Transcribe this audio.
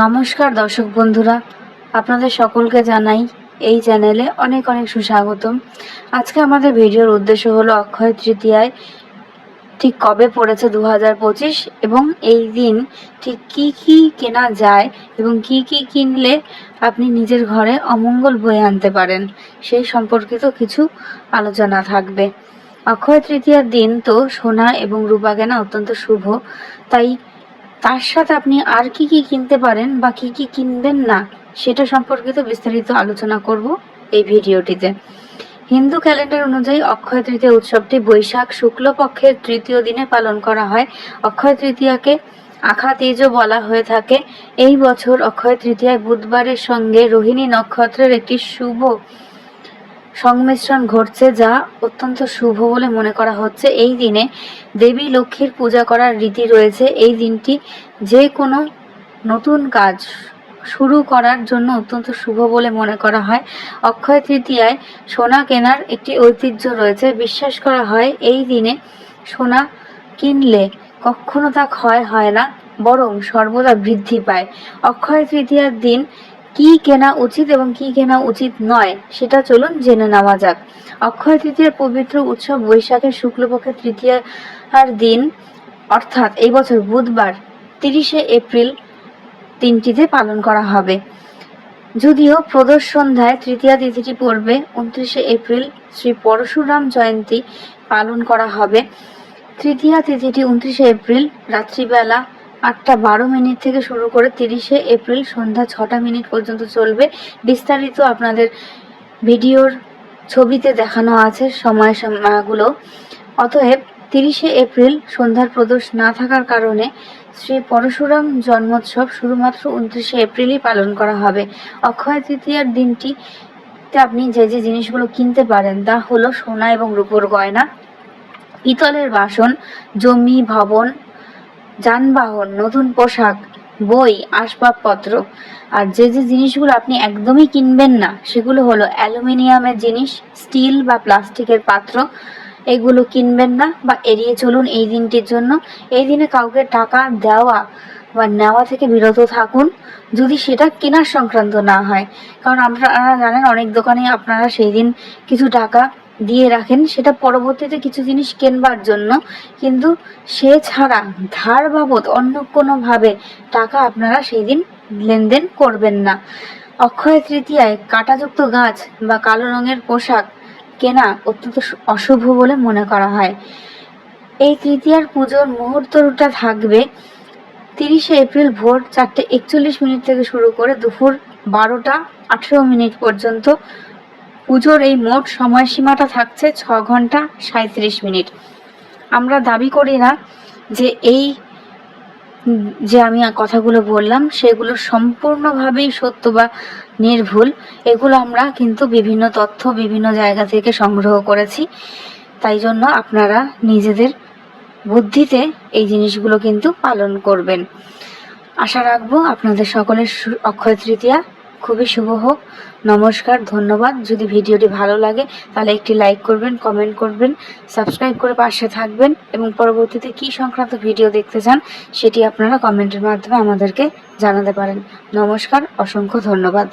নমস্কার দর্শক বন্ধুরা, আপনাদের সকলকে জানাই এই চ্যানেলে অনেক অনেক সুস্বাগতম। আজকে আমাদের ভিডিওর উদ্দেশ্য হলো অক্ষয় তৃতীয়ায় ঠিক কবে পড়েছে দু হাজার পঁচিশ এবং এই দিন ঠিক কি কি কেনা যায় এবং কি কি কিনলে আপনি নিজের ঘরে অমঙ্গল বয়ে আনতে পারেন, সেই সম্পর্কিত কিছু আলোচনা থাকবে। অক্ষয় তৃতীয়ার দিন তো সোনা এবং রূপা কেনা অত্যন্ত শুভ, তাই তার সাথে আপনি আর কি কি কিনতে পারেন বা কি কি কিনবেন না, সেটা সম্পর্কিত বিস্তারিত আলোচনা করব এই ভিডিওটিতে। হিন্দু ক্যালেন্ডার অনুযায়ী অক্ষয় তৃতীয়া উৎসবটি বৈশাখ শুক্লপক্ষের তৃতীয় দিনে পালন করা হয়। অক্ষয় তৃতীয়াকে আখা তেজও বলা হয়ে থাকে। এই বছর অক্ষয় তৃতীয়ায় বুধবারের সঙ্গে রোহিণী নক্ষত্রের একটি শুভ সংমিশ্রণ ঘটছে যা অত্যন্ত শুভ বলে মনে করা হচ্ছে। এই দিনে দেবী লক্ষ্মীর পূজা করার রীতি রয়েছে। এই দিনটি যে কোনো নতুন কাজ শুরু করার জন্য অত্যন্ত শুভ বলে মনে করা হয়। অক্ষয় তৃতীয়ায় সোনা কেনার একটি ঐতিহ্য রয়েছে। বিশ্বাস করা হয়, এই দিনে সোনা কিনলে কখনো তা ক্ষয় হয় না, বরং সর্বদা বৃদ্ধি পায়। অক্ষয় তৃতীয়ার দিন কি কেনা উচিত এবং কি কেনা উচিত নয়, সেটা চলুন জেনে নেওয়া যাক। অক্ষয় তৃতীয়ার পবিত্র উৎসব বৈশাখের শুক্লপক্ষের তৃতীয়ার দিন, অর্থাৎ এই বছর বুধবার, তিরিশে এপ্রিল তিনটিতে পালন করা হবে। যদিও প্রদোষ সন্ধ্যায় তৃতীয়া তিথিটি পড়বে, উনত্রিশে এপ্রিল শ্রী পরশুরাম জয়ন্তী পালন করা হবে। তৃতীয়া তিথিটি উনত্রিশে এপ্রিল, রাত্রিবেলা আটটা বারো মিনিট থেকে শুরু করে তিরিশে এপ্রিল সন্ধ্যা ছটা মিনিট পর্যন্ত চলবে। বিস্তারিত আপনাদের ভিডিওর ছবিতে দেখানো আছে সময় সময়গুলো অতএব তিরিশে এপ্রিল সন্ধ্যার প্রদোষ না থাকার কারণে শ্রী পরশুরাম জন্মোৎসব শুধুমাত্র উনত্রিশে এপ্রিলই পালন করা হবে। অক্ষয় তৃতীয়ার দিনটিতে আপনি যে যে জিনিসগুলো কিনতে পারেন তা হলো সোনা এবং রূপোর গয়না, পিতলের বাসন, জমি, ভবন যানবাহন, নতুন পোশাক, বই, আসবাবপত্র আর যে যে জিনিসগুলো আপনি একদমই কিনবেন না, সেগুলো হলো অ্যালুমিনিয়ামের জিনিস, স্টিল বা প্লাস্টিকের পাত্র। এগুলো কিনবেন না বা এড়িয়ে চলুন এই দিনটির জন্য। এই দিনে কাউকে টাকা দেওয়া বা নেওয়া থেকে বিরত থাকুন, যদি সেটা কেনার সংক্রান্ত না হয়। কারণ আপনারা জানেন, অনেক দোকানে আপনারা সেই দিন কিছু টাকা দিয়ে রাখেন। সেটা পরবর্তীতে কিছু জিনিস কেনবার জন্য। কিন্তু সে ছাড়া ধার বাবদ অন্য কোনোভাবে টাকা আপনারা সেই দিন লেনদেন করবেন না। অক্ষয় তৃতীয়ায় কাঁটাযুক্ত গাছ বা কালো রঙের পোশাক কেনা অত্যন্ত অশুভ বলে মনে করা হয়। এই তৃতীয়ার পুজোর মুহূর্তটা থাকবে তিরিশে এপ্রিল ভোর চারটে একচল্লিশ মিনিট থেকে শুরু করে দুপুর বারোটা আঠেরো মিনিট পর্যন্ত পুজোর এই মোট সময়সীমাটা থাকছে ছ ঘণ্টা সাঁত্রিশ মিনিট। আমরা দাবি করি না যে এই যে আমি কথাগুলো বললাম, সেগুলো সম্পূর্ণভাবেই সত্য বা নির্ভুল। এগুলো আমরা কিন্তু বিভিন্ন তথ্য বিভিন্ন জায়গা থেকে সংগ্রহ করেছি। তাই জন্য আপনারা নিজেদের বুদ্ধিতে এই জিনিসগুলো কিন্তু পালন করবেন। আশা রাখব আপনাদের সকলের অক্ষয় তৃতীয়া খুবই শুভ হোক। নমস্কার, ধন্যবাদ। যদি ভিডিওটি ভালো লাগে, তাহলে একটি লাইক করবেন, কমেন্ট করবেন, সাবস্ক্রাইব করে পাশে থাকবেন এবং পরবর্তীতে কি সংক্রান্ত ভিডিও দেখতে চান, সেটি আপনারা কমেন্টের মাধ্যমে আমাদেরকে জানাতে পারেন। নমস্কার, অসংখ্য ধন্যবাদ।